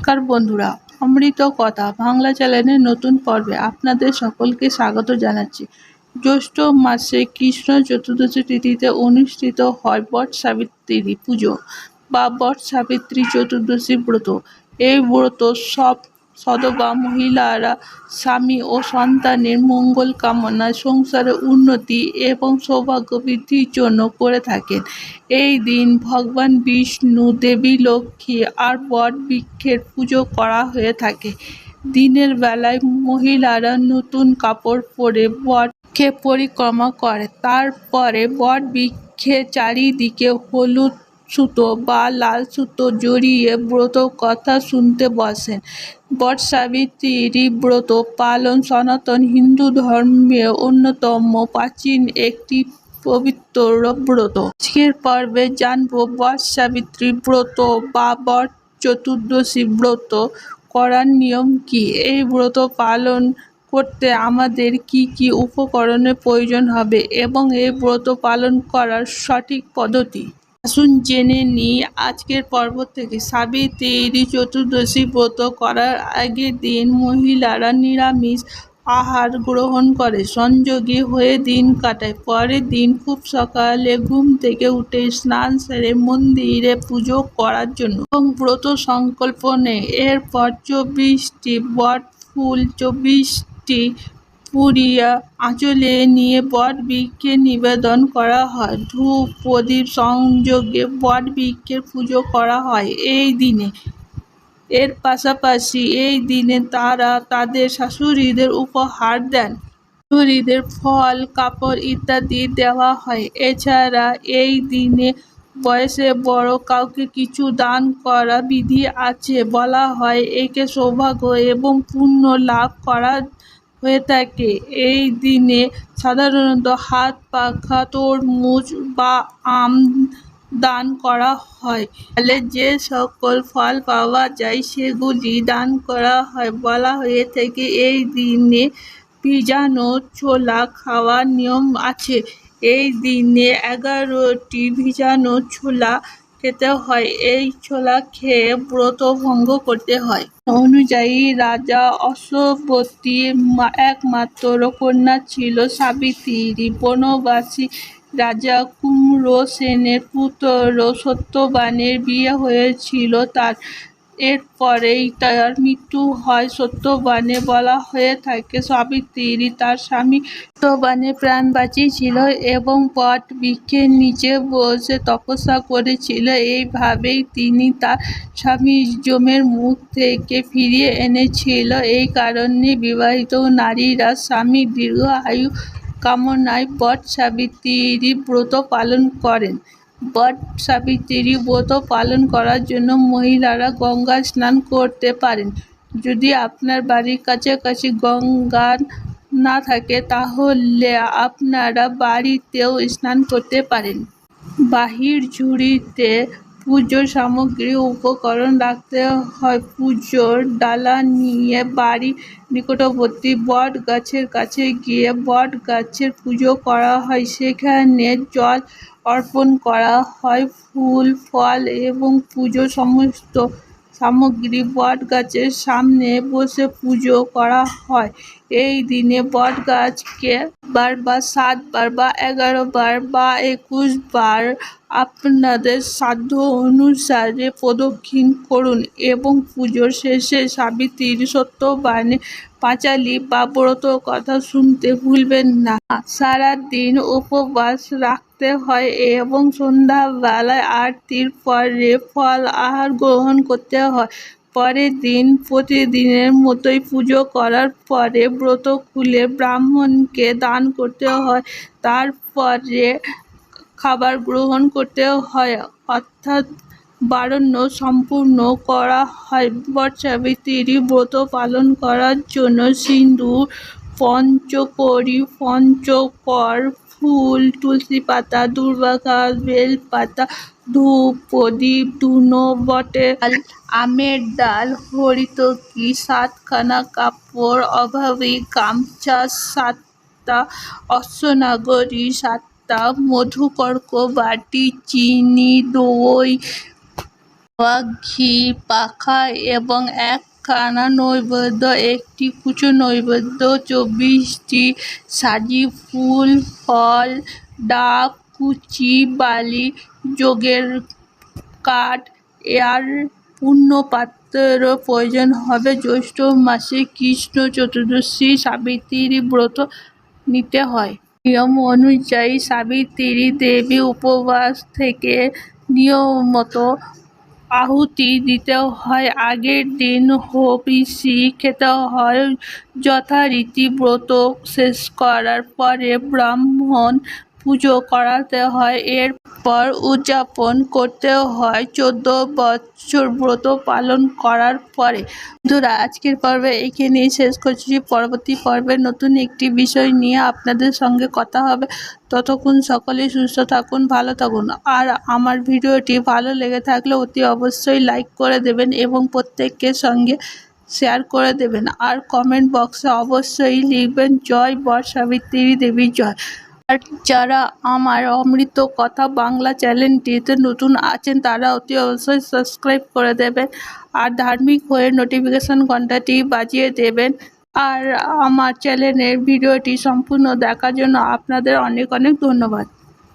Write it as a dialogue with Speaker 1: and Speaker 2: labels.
Speaker 1: নমস্কার বন্ধুরা, অমৃত কথা বাংলা চ্যানেলের নতুন পর্বে আপনাদের সকলকে স্বাগত জানাচ্ছি। জ্যৈষ্ঠ মাসে কৃষ্ণ চতুর্দশী তিথিতে অনুষ্ঠিত হয় বট সাবিত্রী পুজো বা বট সাবিত্রী চতুর্দশী ব্রত। এই ব্রত সব সদবা মহিলারা, স্বামী ও সন্তানের মঙ্গল কামনায় সংসারের উন্নতি এবং সৌভাগ্য বৃদ্ধির জন্য করে থাকেন। এই দিন ভগবান বিষ্ণু দেবী লক্ষ্মী আর বট বৃক্ষের পুজো করা হয়ে থাকে। দিনের বেলায় মহিলারা নতুন কাপড় পরে বটকে পরিক্রমা করে। তারপরে বট বৃক্ষের চারিদিকে হলুদ সুতো বা লাল সুতো জড়িয়ে ব্রত কথা শুনতে বসেন। বটসাবিত্রী ব্রত পালন সনাতন হিন্দু ধর্মে অন্যতম প্রাচীন একটি পবিত্র ব্রত। আজকের পর্বে জানব বটসাবিত্রী ব্রত বা বট চতুর্দশী ব্রত করার নিয়ম কি? এই ব্রত পালন করতে আমাদের কি কি উপকরণের প্রয়োজন হবে এবং এই ব্রত পালন করার সঠিক পদ্ধতি? আসুন জেনে নিই, আজকের পর্ব থেকে সাবিত্রী চতুর্দশী ব্রত করার আগের দিন মহিলারা নিরামিষ আহার গ্রহণ করে। সংযোগী হয়ে দিন কাটায়। পরের দিন খুব সকালে ঘুম থেকে উঠে স্নান সেরে মন্দিরে পুজো করার জন্য এবং ব্রত সংকল্প নেয়। এরপর চব্বিশটি বট ফুল, চব্বিশটি পুড়িয়া আঁচলে নিয়ে বট বৃক্ষে নিবেদন করা হয়। ধূপ প্রদীপ সংযোগে বট বৃক্ষের পুজো করা হয় এই দিনে। এর পাশাপাশি এই দিনে তারা তাদের শাশুড়িদের উপহার দেন। শাশুড়িদের ফল, কাপড় ইত্যাদি দেওয়া হয়। এছাড়া এই দিনে বয়সে বড় কাউকে কিছু দান করা বিধি আছে। বলা হয়, একে সৌভাগ্য এবং পুণ্য লাভ করা হয়ে থাকে। এই দিনে সাধারণত হাত পাখা তরমুজ বা আম দান করা হয়। ফলে যে সকল ফল পাওয়া যায়, সেগুলি দান করা হয়। বলা হয়ে থাকে, এই দিনে ভিজানো ছোলা খাওয়ার নিয়ম আছে। এই দিনে এগারোটি ভিজানো ছোলা খেতে হয়, এই ছোলা খেয়ে ব্রত ভঙ্গ করতে হয়। অনুযায়ী রাজা অশ্বপতি একমাত্র কন্যা ছিল সাবিত্রী। বনবাসী রাজা কুমড়ো সেনের পুত্র সত্যবানের বিয়ে হয়েছিল তার এরপরেই তার মৃত্যু হয় সত্যবানে বলা হয়ে থাকে। সাবিত্রী তার স্বামী সত্যবানের প্রাণ বাঁচিয়েছিল এবং পট বৃক্ষের নিচে বসে তপস্যা করেছিল। এইভাবেই তিনি তার স্বামী যমের মুখ থেকে ফিরিয়ে এনেছিল। এই কারণে বিবাহিত নারীরা স্বামী দীর্ঘ আয়ু কামনায় বট সাবিত্রী ব্রত পালন করেন। বট সাবিত্রী ব্রত পালন করার জন্য মহিলারা গঙ্গা স্নান করতে পারেন। যদি আপনার বাড়ির কাছাকাছি গঙ্গা না থাকে, তাহলে আপনারা বাড়িতেও স্নান করতে পারেন। বাহির ঝুড়িতে পুজোর সামগ্রী, উপকরণ রাখতে হয়। পুজোর ডালা নিয়ে বাড়ির নিকটবর্তী বট গাছের কাছে গিয়ে বট গাছের পুজো করা হয়। সেখানে জল অর্পণ করা হয়। ফুল, ফল এবং পুজো সমস্ত সামগ্রী বট গাছের সামনে বসে পুজো করা হয়। এই দিনে বট গাছকে বার বা সাতবার বা এগারো বার বা একুশ বার আপনাদের সাধ্য অনুসারে প্রদক্ষিণ করুন এবং পুজোর শেষে সাবিত্রীর সত্যবানে পাঁচালি বা ব্রত কথা শুনতে ভুলবেন না। সারাদিন উপবাস রাখতে হয় এবং সন্ধ্যাবেলায় আরতির পরে ফল আহার গ্রহণ করতে হয়। পরের দিন প্রতিদিনের মতোই পুজো করার পরে ব্রত খুলে ব্রাহ্মণকে দান করতে হয়। তারপরে খাবার গ্রহণ করতে হয়। অর্থাৎ বারণ্য সম্পূর্ণ করা হয়। বটসাবিত্রী ব্রত পালন করার জন্য সিন্দুর পঞ্চকড়ি পঞ্চকর ফুল, তুলসী পাতা দুর্বা ঘাস বেলপাতা, ধূপ, প্রদীপ, ধুনো, বটে আমের ডাল, হরিতকি, সাতখানা কাপড়, অভাবী গামছা, সাতটা অশ্বনাগরী, সাতটা মধুকর্ক, বাটি, চিনি, দই ঘি, পাখা এবং একখানা নৈবেদ্য, একটি কুচো নৈবেদ্য, চব্বিশটি সাজি ফুল, ফল, ডাব, কুচি, বালি, যোগের কাঠ, এর পূর্ণ পাত্রের প্রয়োজন হবে। জ্যৈষ্ঠ মাসে কৃষ্ণ চতুর্দশী সাবিত্রী ব্রত নিতে হয়। নিয়ম অনুযায়ী সাবিত্রী দেবী উপবাস থেকে নিয়মত আহুতি দিতে হয়। আগের দিন হবিষি খেতে হয়। যথারীতি ব্রত শেষ করার পরে ব্রাহ্মণ পুজো করাতে হয়। এরপর উদযাপন করতে হয় চোদ্দ বছর ব্রত পালন করার পরে। বন্ধুরা, আজকের পর্বে এখানেই শেষ করছি। পরবর্তী পর্বে নতুন একটি বিষয় নিয়ে আপনাদের সঙ্গে কথা হবে। ততক্ষণ সকলেই সুস্থ থাকুন, ভালো থাকুন। আর আমার ভিডিওটি ভালো লেগে থাকলে অতি অবশ্যই লাইক করে দেবেন এবং প্রত্যেকের সঙ্গে শেয়ার করে দেবেন। আর কমেন্ট বক্সে অবশ্যই লিখবেন, জয় বর সাবিত্রী দেবী, জয়। আর যারা আমার অমৃত কথা বাংলা চ্যানেলটিতে নতুন আছেন, তারা অতি অবশ্যই সাবস্ক্রাইব করে দেবেন আর ধার্মিক হয়ে নোটিফিকেশন ঘন্টাটি বাজিয়ে দেবেন। আর আমার চ্যানেলের ভিডিওটি সম্পূর্ণ দেখার জন্য আপনাদের অনেক অনেক ধন্যবাদ।